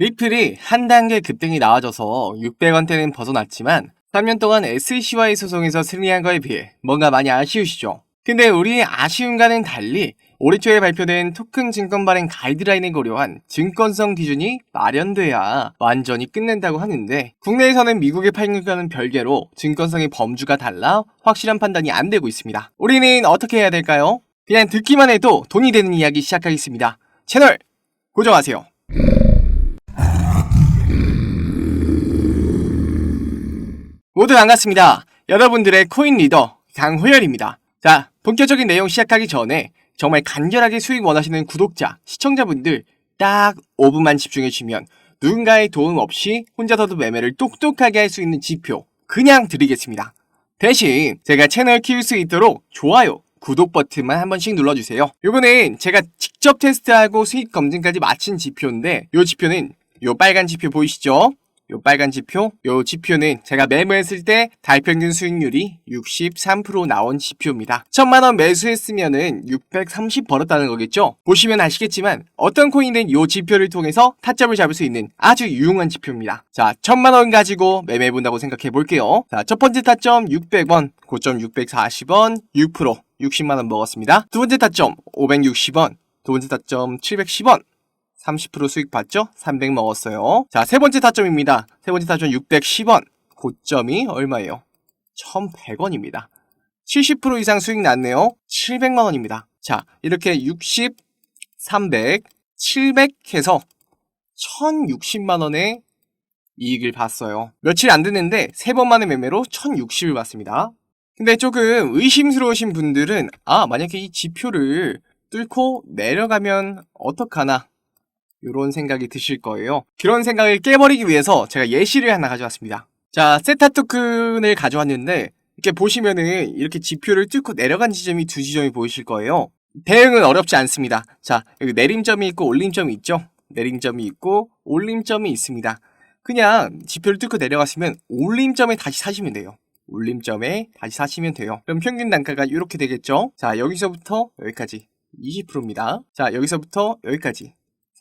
리플이 한 단계 급등이 나와져서 600원대는 벗어났지만 3년 동안 SCY 소송에서 승리한 거에 비해 뭔가 많이 아쉬우시죠? 근데 우리의 아쉬움과는 달리 올해 초에 발표된 토큰 증권 발행 가이드라인에 고려한 증권성 기준이 마련돼야 완전히 끝낸다고 하는데 국내에서는 미국의 판결과는 별개로 증권성의 범주가 달라 확실한 판단이 안 되고 있습니다. 우리는 어떻게 해야 될까요? 그냥 듣기만 해도 돈이 되는 이야기 시작하겠습니다. 채널 고정하세요. 모두 반갑습니다. 여러분들의 코인 리더 강호열입니다. 자, 본격적인 내용 시작하기 전에 정말 간결하게 수익 원하시는 구독자, 시청자분들 딱 5분만 집중해 주시면 누군가의 도움 없이 혼자서도 매매를 똑똑하게 할 수 있는 지표 그냥 드리겠습니다. 대신 제가 채널 키울 수 있도록 좋아요, 구독 버튼만 한 번씩 눌러주세요. 요거는 제가 직접 테스트하고 수익 검증까지 마친 지표인데 요 지표는 요 빨간 지표 보이시죠? 요 빨간 지표, 요 지표는 제가 매매했을 때 달평균 수익률이 63% 나온 지표입니다. 천만원 매수했으면은 630 벌었다는 거겠죠? 보시면 아시겠지만 어떤 코인은 요 지표를 통해서 타점을 잡을 수 있는 아주 유용한 지표입니다. 자, 천만원 가지고 매매해 본다고 생각해 볼게요. 자, 첫 번째 타점 600원, 고점 640원, 6% 60만원 먹었습니다. 두 번째 타점 560원, 두 번째 타점 710원, 30% 수익 봤죠? 300 먹었어요. 자, 세 번째 타점입니다. 세 번째 타점 610원. 고점이 얼마예요? 1100원입니다. 70% 이상 수익 났네요. 700만 원입니다. 자, 이렇게 60, 300, 700 해서 1060만 원의 이익을 봤어요. 며칠 안 됐는데 세 번 만에 매매로 1060을 봤습니다. 근데 조금 의심스러우신 분들은 아, 만약에 이 지표를 뚫고 내려가면 어떡하나 이런 생각이 드실 거예요. 그런 생각을 깨버리기 위해서 제가 예시를 하나 가져왔습니다. 자, 세타 토큰을 가져왔는데 이렇게 보시면은 이렇게 지표를 뚫고 내려간 지점이 두 지점이 보이실 거예요. 대응은 어렵지 않습니다. 자, 여기 내림점이 있고 올림점이 있죠? 내림점이 있고 올림점이 있습니다. 그냥 지표를 뚫고 내려갔으면 올림점에 다시 사시면 돼요. 올림점에 다시 사시면 돼요. 그럼 평균 단가가 이렇게 되겠죠? 자, 여기서부터 여기까지 20%입니다. 자, 여기서부터 여기까지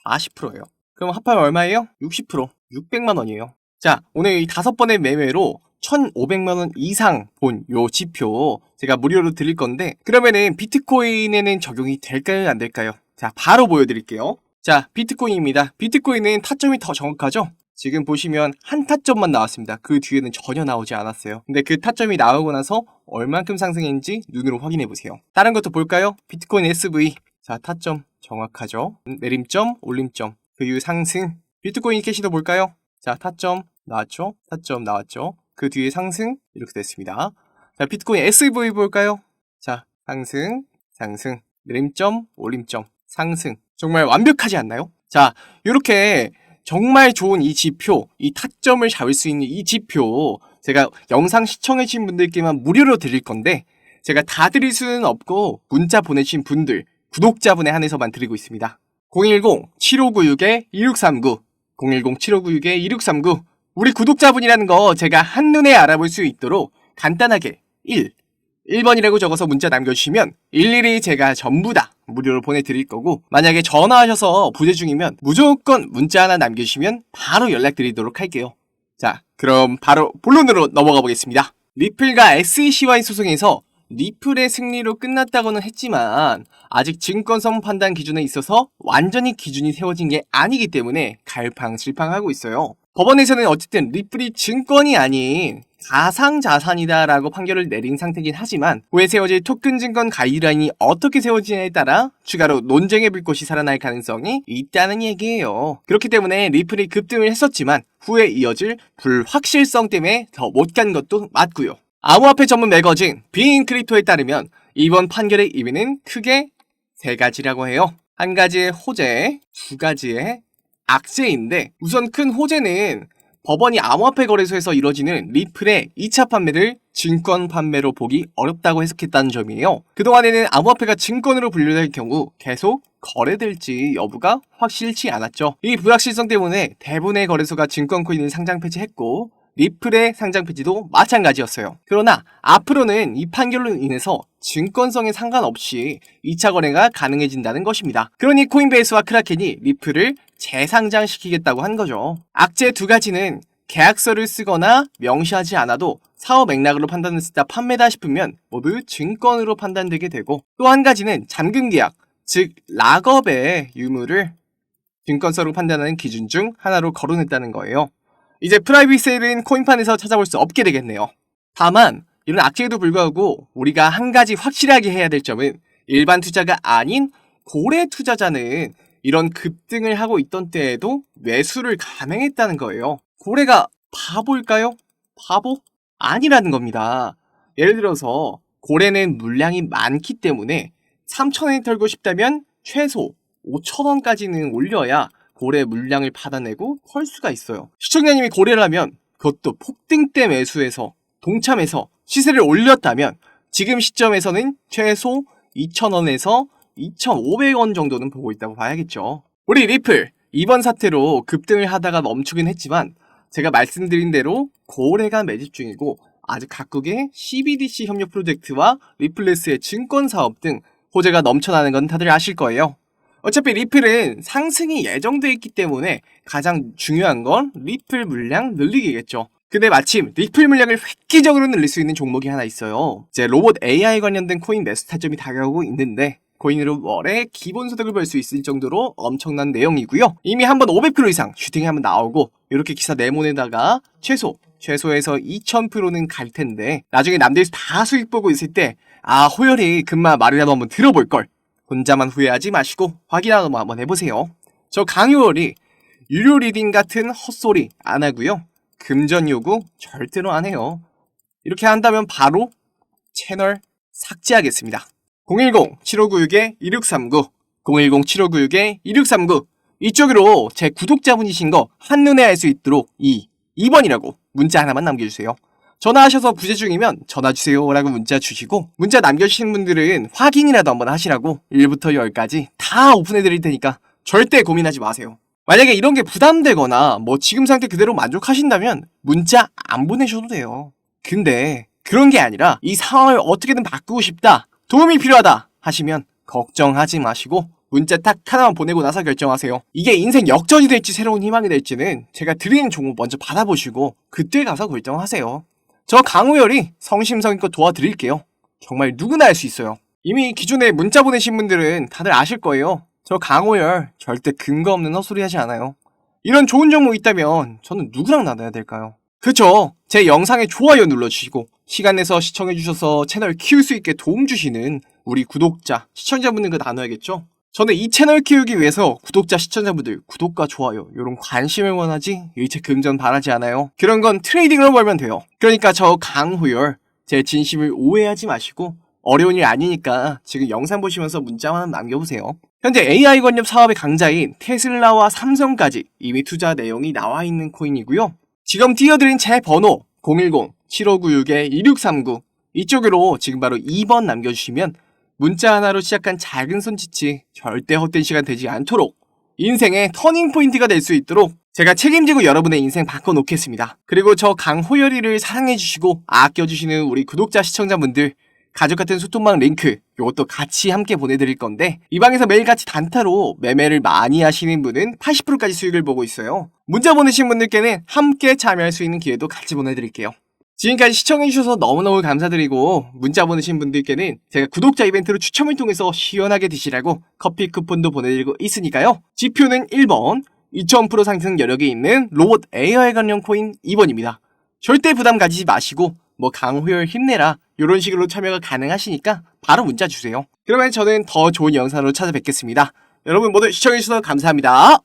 40%예요. 그럼 합하면 얼마예요? 60%. 600만 원이에요. 자, 오늘 이 다섯 번의 매매로 1,500만 원 이상 본 요 지표 제가 무료로 드릴 건데 그러면은 비트코인에는 적용이 될까요? 안 될까요? 자, 바로 보여드릴게요. 자, 비트코인입니다. 비트코인은 타점이 더 정확하죠? 지금 보시면 한 타점만 나왔습니다. 그 뒤에는 전혀 나오지 않았어요. 근데 그 타점이 나오고 나서 얼만큼 상승했는지 눈으로 확인해 보세요. 다른 것도 볼까요? 비트코인 SV. 자, 타점 정확하죠? 내림점, 올림점. 그 이후 상승. 비트코인 캐시도 볼까요? 자, 타점 나왔죠? 타점 나왔죠? 그 뒤에 상승 이렇게 됐습니다. 자, 비트코인 SV 볼까요? 자, 상승, 상승, 내림점, 올림점, 상승. 정말 완벽하지 않나요? 자, 이렇게 정말 좋은 이 지표, 이 타점을 잡을 수 있는 이 지표, 제가 영상 시청해주신 분들께만 무료로 드릴 건데, 제가 다 드릴 수는 없고, 문자 보내주신 분들, 구독자분에 한해서만 드리고 있습니다. 010-7596-2639, 010-7596-2639, 우리 구독자분이라는 거 제가 한눈에 알아볼 수 있도록 간단하게 1, 1번이라고 적어서 문자 남겨주시면 일일이 제가 전부 다 무료로 보내드릴 거고 만약에 전화하셔서 부재 중이면 무조건 문자 하나 남겨주시면 바로 연락드리도록 할게요. 자 그럼 바로 본론으로 넘어가 보겠습니다. 리플과 SECY 소송에서 리플의 승리로 끝났다고는 했지만 아직 증권성 판단 기준에 있어서 완전히 기준이 세워진 게 아니기 때문에 갈팡질팡하고 있어요. 법원에서는 어쨌든 리플이 증권이 아닌 가상자산이다라고 판결을 내린 상태긴 하지만 후에 세워질 토큰 증권 가이드라인이 어떻게 세워지냐에 따라 추가로 논쟁의 불꽃이 살아날 가능성이 있다는 얘기예요. 그렇기 때문에 리플이 급등을 했었지만 후에 이어질 불확실성 때문에 더 못 간 것도 맞고요. 암호화폐 전문 매거진 비인크리토에 따르면 이번 판결의 의미는 크게 세 가지라고 해요. 한 가지의 호재, 두 가지의 악재인데 우선 큰 호재는 법원이 암호화폐 거래소에서 이뤄지는 리플의 2차 판매를 증권 판매로 보기 어렵다고 해석했다는 점이에요. 그동안에는 암호화폐가 증권으로 분류될 경우 계속 거래될지 여부가 확실치 않았죠. 이 불확실성 때문에 대부분의 거래소가 증권 코인을 상장 폐지했고 리플의 상장 폐지도 마찬가지였어요. 그러나 앞으로는 이 판결로 인해서 증권성에 상관없이 2차 거래가 가능해진다는 것입니다. 그러니 코인베이스와 크라켄이 리플을 재상장시키겠다고 한 거죠. 악재 두 가지는 계약서를 쓰거나 명시하지 않아도 사업 맥락으로 판단했을 때 판매다 싶으면 모두 증권으로 판단되게 되고 또 한 가지는 잠금 계약, 즉 락업의 유무를 증권서로 판단하는 기준 중 하나로 거론했다는 거예요. 이제 프라이빗 세일은 코인판에서 찾아볼 수 없게 되겠네요. 다만 이런 악재에도 불구하고 우리가 한 가지 확실하게 해야 될 점은 일반 투자가 아닌 고래 투자자는 이런 급등을 하고 있던 때에도 매수를 감행했다는 거예요. 고래가 바보일까요? 바보? 아니라는 겁니다. 예를 들어서 고래는 물량이 많기 때문에 3,000원에 털고 싶다면 최소 5,000원까지는 올려야 고래 물량을 받아내고 털 수가 있어요. 시청자님이 고래라면 그것도 폭등 때 매수해서 동참해서 시세를 올렸다면 지금 시점에서는 최소 2,000원에서 2,500원 정도는 보고 있다고 봐야겠죠. 우리 리플 이번 사태로 급등을 하다가 멈추긴 했지만 제가 말씀드린 대로 고래가 매집 중이고 아직 각국의 CBDC 협력 프로젝트와 리플레스의 증권 사업 등 호재가 넘쳐나는 건 다들 아실 거예요. 어차피 리플은 상승이 예정돼 있기 때문에 가장 중요한 건 리플 물량 늘리기겠죠. 근데 마침 리플 물량을 획기적으로 늘릴 수 있는 종목이 하나 있어요. 이제 로봇 AI 관련된 코인 매수 타점이 다가오고 있는데 코인으로 월에 기본 소득을 벌 수 있을 정도로 엄청난 내용이고요. 이미 한번 500% 이상 슈팅이 한번 나오고 이렇게 기사 내몬에다가 최소 최소에서 2000%는 갈 텐데 나중에 남들이 다 수익 보고 있을 때 아 호열이 금마 말이라도 한번 들어볼 걸 혼자만 후회하지 마시고 확인하고 한번 해보세요. 저 강요월이 유료 리딩 같은 헛소리 안 하고요. 금전 요구 절대로 안 해요. 이렇게 한다면 바로 채널 삭제하겠습니다. 010-7596-2639 010-7596-2639 이쪽으로 제 구독자분이신 거 한눈에 알 수 있도록 이 2번이라고 문자 하나만 남겨주세요. 전화하셔서 부재 중이면 전화 주세요 라고 문자 주시고 문자 남겨주신 분들은 확인이라도 한번 하시라고 1부터 10까지 다 오픈해 드릴 테니까 절대 고민하지 마세요. 만약에 이런 게 부담되거나 뭐 지금 상태 그대로 만족하신다면 문자 안 보내셔도 돼요. 근데 그런 게 아니라 이 상황을 어떻게든 바꾸고 싶다 도움이 필요하다 하시면 걱정하지 마시고 문자 딱 하나만 보내고 나서 결정하세요. 이게 인생 역전이 될지 새로운 희망이 될지는 제가 드리는 종목 먼저 받아보시고 그때 가서 결정하세요. 저 강우열이 성심성의껏 도와드릴게요. 정말 누구나 할 수 있어요. 이미 기존에 문자 보내신 분들은 다들 아실 거예요. 저 강호열 절대 근거 없는 헛소리 하지 않아요. 이런 좋은 정보 있다면 저는 누구랑 나눠야 될까요? 그쵸. 제 영상에 좋아요 눌러주시고 시간 내서 시청해주셔서 채널 키울 수 있게 도움 주시는 우리 구독자, 시청자분들과 나눠야겠죠? 저는 이 채널 키우기 위해서 구독자, 시청자분들 구독과 좋아요 이런 관심을 원하지 일체 금전 바라지 않아요. 그런 건 트레이딩으로 벌면 돼요. 그러니까 저 강호열 제 진심을 오해하지 마시고 어려운 일 아니니까 지금 영상 보시면서 문자만 남겨보세요. 현재 AI 관련 사업의 강자인 테슬라와 삼성까지 이미 투자 내용이 나와 있는 코인이고요. 지금 띄워드린 제 번호 010-7596-2639 이쪽으로 지금 바로 2번 남겨주시면 문자 하나로 시작한 작은 손짓이 절대 헛된 시간 되지 않도록 인생의 터닝 포인트가 될 수 있도록 제가 책임지고 여러분의 인생 바꿔놓겠습니다. 그리고 저 강호열이를 사랑해주시고 아껴주시는 우리 구독자 시청자분들 가족 같은 소통방 링크 이것도 같이 함께 보내드릴 건데 이 방에서 매일같이 단타로 매매를 많이 하시는 분은 80%까지 수익을 보고 있어요. 문자 보내신 분들께는 함께 참여할 수 있는 기회도 같이 보내드릴게요. 지금까지 시청해주셔서 너무너무 감사드리고 문자 보내신 분들께는 제가 구독자 이벤트로 추첨을 통해서 시원하게 드시라고 커피 쿠폰도 보내드리고 있으니까요. 지표는 1번, 2000% 상승 여력이 있는 로봇 AI 관련 코인 2번입니다. 절대 부담 가지지 마시고 뭐 강호열 힘내라 이런 식으로 참여가 가능하시니까 바로 문자 주세요. 그러면 저는 더 좋은 영상으로 찾아뵙겠습니다. 여러분 모두 시청해주셔서 감사합니다.